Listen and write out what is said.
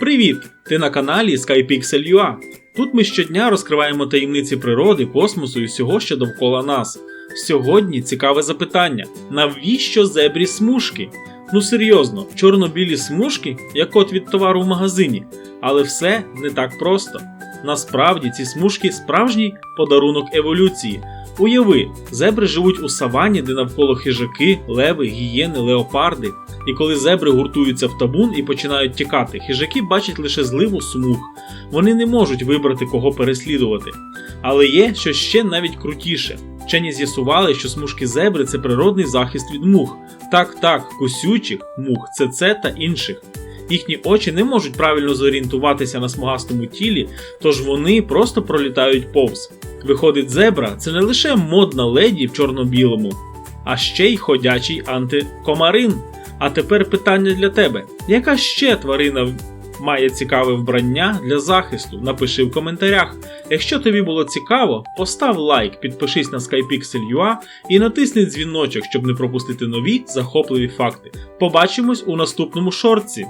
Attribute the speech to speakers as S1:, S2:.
S1: Привіт! Ти на каналі SkyPixel.ua. Тут ми щодня розкриваємо таємниці природи, космосу і всього, що довкола нас. Сьогодні цікаве запитання: навіщо зебрі смужки? Ну серйозно, чорно-білі смужки, як от від товару в магазині, але все не так просто. Насправді ці смужки справжній подарунок еволюції. Уяви, зебри живуть у савані, де навколо хижаки, леви, гієни, леопарди. І коли зебри гуртуються в табун і починають тікати, хижаки бачать лише зливу смуг. Вони не можуть вибрати кого переслідувати. Але є що ще навіть крутіше. Вчені з'ясували, що смужки зебри це природний захист від мух. Так, так, кусючих, мух, ЦЦ та інших. Їхні очі не можуть правильно зорієнтуватися на смугастому тілі, тож вони просто пролітають повз. Виходить, зебра це не лише модна леді в чорно-білому, а ще й ходячий антикомарин. А тепер питання для тебе: яка ще тварина має цікаве вбрання для захисту? Напиши в коментарях. Якщо тобі було цікаво, постав лайк, підпишись на SkyPixel.ua і натисни дзвіночок, щоб не пропустити нові захопливі факти. Побачимось у наступному шорці.